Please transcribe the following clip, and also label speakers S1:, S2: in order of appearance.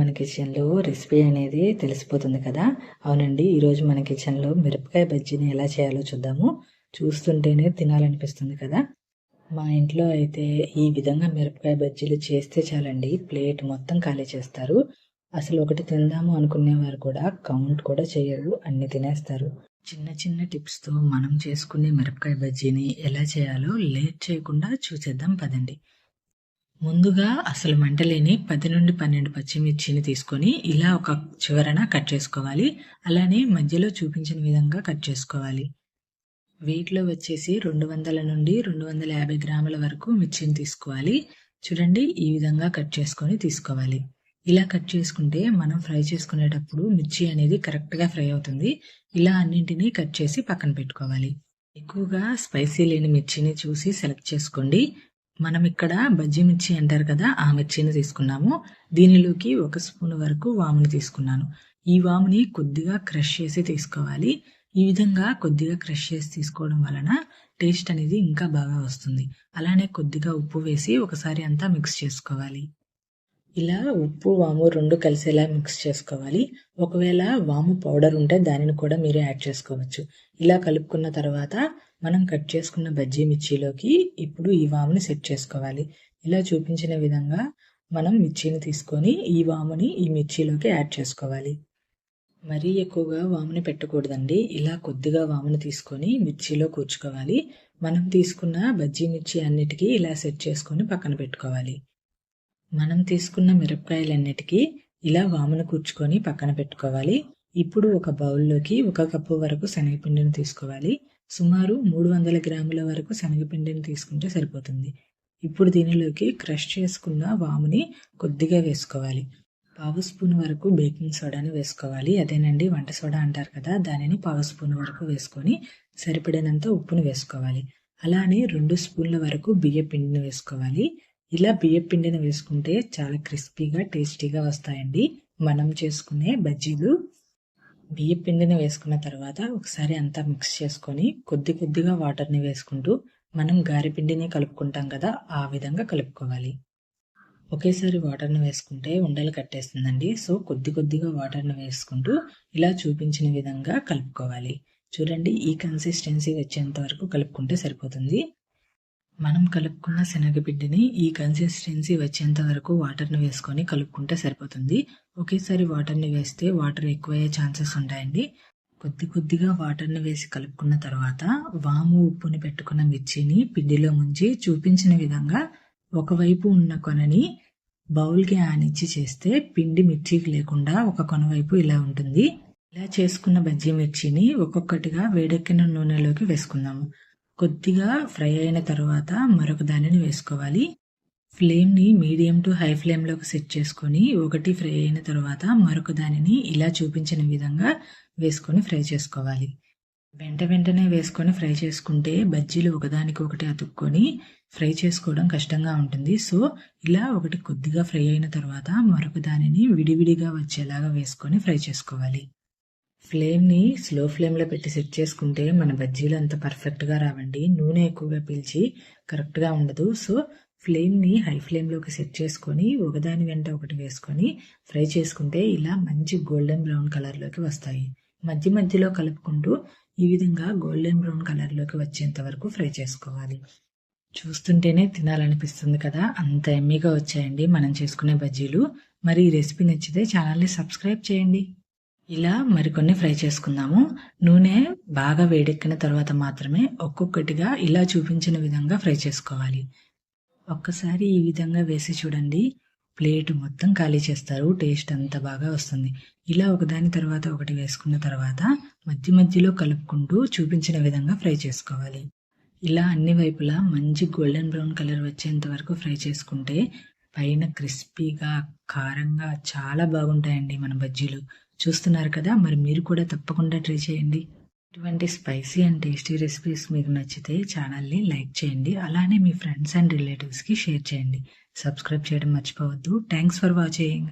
S1: మన కిచెన్లో రెసిపీ అనేది తెలిసిపోతుంది కదా? అవునండి ఈరోజు మన కిచెన్లో మిరపకాయ బజ్జీని ఎలా చేయాలో చూద్దాము. చూస్తుంటేనే తినాలనిపిస్తుంది కదా? మా ఇంట్లో అయితే ఈ విధంగా మిరపకాయ బజ్జీలు చేస్తే చాలండి ప్లేట్ మొత్తం ఖాళీ చేస్తారు. అసలు ఒకటి తిందాము అనుకునేవారు కూడా కౌంట్ కూడా చేయరు అన్ని తినేస్తారు. చిన్న చిన్న టిప్స్తో మనం చేసుకునే మిరపకాయ బజ్జీని ఎలా చేయాలో లేట్ చేయకుండా చూసేద్దాం పదండి. ముందుగా అసలు మంటలేని పది నుండి పన్నెండు పచ్చిమిర్చిని తీసుకొని ఇలా ఒక చివరన కట్ చేసుకోవాలి. అలానే మధ్యలో చూపించిన విధంగా కట్ చేసుకోవాలి. వెయిట్లో వచ్చేసి రెండు వందల నుండి రెండు వందల యాభై గ్రాముల వరకు మిర్చిని తీసుకోవాలి. చూడండి ఈ విధంగా కట్ చేసుకొని తీసుకోవాలి. ఇలా కట్ చేసుకుంటే మనం ఫ్రై చేసుకునేటప్పుడు మిర్చి అనేది కరెక్ట్గా ఫ్రై అవుతుంది. ఇలా అన్నింటినీ కట్ చేసి పక్కన పెట్టుకోవాలి. ఎక్కువగా స్పైసీ లేని మిర్చిని చూసి సెలెక్ట్ చేసుకోండి. మనం ఇక్కడ బజ్జీ మిర్చి అంటారు కదా ఆ మిర్చిని తీసుకున్నాము. దీనిలోకి ఒక స్పూన్ వరకు వాముని తీసుకున్నాను. ఈ వాముని కొద్దిగా క్రష్ చేసి తీసుకోవాలి. ఈ విధంగా కొద్దిగా క్రష్ చేసి తీసుకోవడం వలన టేస్ట్ అనేది ఇంకా బాగా వస్తుంది. అలానే కొద్దిగా ఉప్పు వేసి ఒకసారి అంతా మిక్స్ చేసుకోవాలి. ఇలా ఉప్పు వాము రెండు కలిసేలా మిక్స్ చేసుకోవాలి. ఒకవేళ వాము పౌడర్ ఉంటే దానిని కూడా మీరు యాడ్ చేసుకోవచ్చు. ఇలా కలుపుకున్న తర్వాత మనం కట్ చేసుకున్న బజ్జీ మిర్చిలోకి ఇప్పుడు ఈ వాముని సెట్ చేసుకోవాలి. ఇలా చూపించిన విధంగా మనం మిర్చిని తీసుకొని ఈ వాముని ఈ మిర్చిలోకి యాడ్ చేసుకోవాలి. మరీ ఎక్కువగా వాముని పెట్టకూడదండి. ఇలా కొద్దిగా వాముని తీసుకొని మిర్చిలో కూర్చుకోవాలి. మనం తీసుకున్న బజ్జీ మిర్చి అన్నిటికీ ఇలా సెట్ చేసుకొని పక్కన పెట్టుకోవాలి. మనం తీసుకున్న మిరపకాయలన్నిటికీ ఇలా వామును కూర్చుకొని పక్కన పెట్టుకోవాలి. ఇప్పుడు ఒక బౌల్లోకి ఒక కప్పు వరకు శనగపిండిని తీసుకోవాలి. సుమారు మూడు వందల గ్రాముల వరకు శనగపిండిని తీసుకుంటే సరిపోతుంది. ఇప్పుడు దీనిలోకి క్రష్ చేసుకున్న వాముని కొద్దిగా వేసుకోవాలి. పావు స్పూన్ వరకు బేకింగ్ సోడాని వేసుకోవాలి. అదేనండి వంట సోడా అంటారు కదా దానిని పావు స్పూన్ వరకు వేసుకొని సరిపడినంత ఉప్పును వేసుకోవాలి. అలానే రెండు స్పూన్ల వరకు బియ్య పిండిని వేసుకోవాలి. ఇలా బియ్య పిండిని వేసుకుంటే చాలా క్రిస్పీగా టేస్టీగా వస్తాయండి. మనం చేసుకునే బజ్జీలు. బియ్య పిండిని వేసుకున్న తర్వాత ఒకసారి అంతా మిక్స్ చేసుకొని కొద్ది కొద్దిగా వాటర్ని వేసుకుంటూ మనం గారిపిండిని కలుపుకుంటాం కదా ఆ విధంగా కలుపుకోవాలి. ఒకేసారి వాటర్ని వేసుకుంటే ఉండలు కట్టేస్తుందండి. సో కొద్ది కొద్దిగా వాటర్ని వేసుకుంటూ ఇలా చూపించిన విధంగా కలుపుకోవాలి. చూడండి ఈ కన్సిస్టెన్సీ వచ్చేంత వరకు కలుపుకుంటే సరిపోతుంది. మనం కలుపుకున్న శనగపిండిని ఈ కన్సిస్టెన్సీ వచ్చేంత వరకు వాటర్ని వేసుకొని కలుపుకుంటే సరిపోతుంది. ఒకేసారి వాటర్ని వేస్తే వాటర్ ఎక్కువయ్యే ఛాన్సెస్ ఉంటాయండి. కొద్ది కొద్దిగా వాటర్ని వేసి కలుపుకున్న తర్వాత వాము ఉప్పుని పెట్టుకున్న మిర్చిని పిండిలో ముంచి చూపించిన విధంగా ఒకవైపు ఉన్న కొనని బౌల్కి ఆనిచ్చి చేస్తే పిండి మిర్చికి లేకుండా ఒక కొన వైపు ఇలా ఉంటుంది. ఇలా చేసుకున్న బజ్జీ మిర్చిని ఒక్కొక్కటిగా వేడెక్కిన నూనెలోకి వేసుకుందాము కొద్దిగా ఫ్రై అయిన తర్వాత మరొక దానిని వేసుకోవాలి. ఫ్లేమ్ని మీడియం టు హై ఫ్లేమ్లోకి సెట్ చేసుకొని ఒకటి ఫ్రై అయిన తర్వాత మరొక దానిని ఇలా చూపించిన విధంగా వేసుకొని ఫ్రై చేసుకోవాలి. వెంట వెంటనే వేసుకొని ఫ్రై చేసుకుంటే బజ్జీలు ఒకదానికి ఒకటి అతుక్కొని ఫ్రై చేసుకోవడం కష్టంగా ఉంటుంది. సో ఇలా ఒకటి కొద్దిగా ఫ్రై అయిన తర్వాత మరొక దానిని విడివిడిగా వచ్చేలాగా వేసుకొని ఫ్రై చేసుకోవాలి. ఫ్లేమ్ని స్లో ఫ్లేమ్లో పెట్టి సెట్ చేసుకుంటే మన బజ్జీలు అంత పర్ఫెక్ట్గా రావండి. నూనె ఎక్కువగా పీల్చి కరెక్ట్గా ఉండదు. సో ఫ్లేమ్ని హై ఫ్లేమ్లోకి సెట్ చేసుకొని ఒకదాని వెంట ఒకటి వేసుకొని ఫ్రై చేసుకుంటే ఇలా మంచి గోల్డెన్ బ్రౌన్ కలర్లోకి వస్తాయి. మధ్య మధ్యలో కలుపుకుంటూ ఈ విధంగా గోల్డెన్ బ్రౌన్ కలర్లోకి వచ్చేంత వరకు ఫ్రై చేసుకోవాలి. చూస్తుంటేనే తినాలనిపిస్తుంది కదా. అంత ఎమ్మీగా వచ్చాయండి మనం చేసుకునే బజ్జీలు. మరి ఈ రెసిపీ నచ్చితే ఛానల్ని సబ్స్క్రైబ్ చేయండి. ఇలా మరికొన్ని ఫ్రై చేసుకుందాము. నూనె బాగా వేడెక్కిన తర్వాత మాత్రమే ఒక్కొక్కటిగా ఇలా చూపించిన విధంగా ఫ్రై చేసుకోవాలి. ఒక్కసారి ఈ విధంగా వేసి చూడండి. ప్లేట్ మొత్తం ఖాళీ చేస్తారు. టేస్ట్ అంత బాగా వస్తుంది. ఇలా ఒకదాని తర్వాత ఒకటి వేసుకున్న తర్వాత మధ్య మధ్యలో కలుపుకుంటూ చూపించిన విధంగా ఫ్రై చేసుకోవాలి. ఇలా అన్ని వైపులా మంచి గోల్డెన్ బ్రౌన్ కలర్ వచ్చేంత వరకు ఫ్రై చేసుకుంటే పైన క్రిస్పీగా కారంగా చాలా బాగుంటాయండి మన బజ్జీలు. చూస్తున్నారు కదా మరి మీరు కూడా తప్పకుండా ట్రై చేయండి. ఇటువంటి స్పైసీ అండ్ టేస్టీ రెసిపీస్ మీకు నచ్చితే ఛానల్ని లైక్ చేయండి అలానే మీ ఫ్రెండ్స్ అండ్ రిలేటివ్స్కి షేర్ చేయండి. సబ్స్క్రైబ్ చేయడం మర్చిపోవద్దు. Thanks for watching.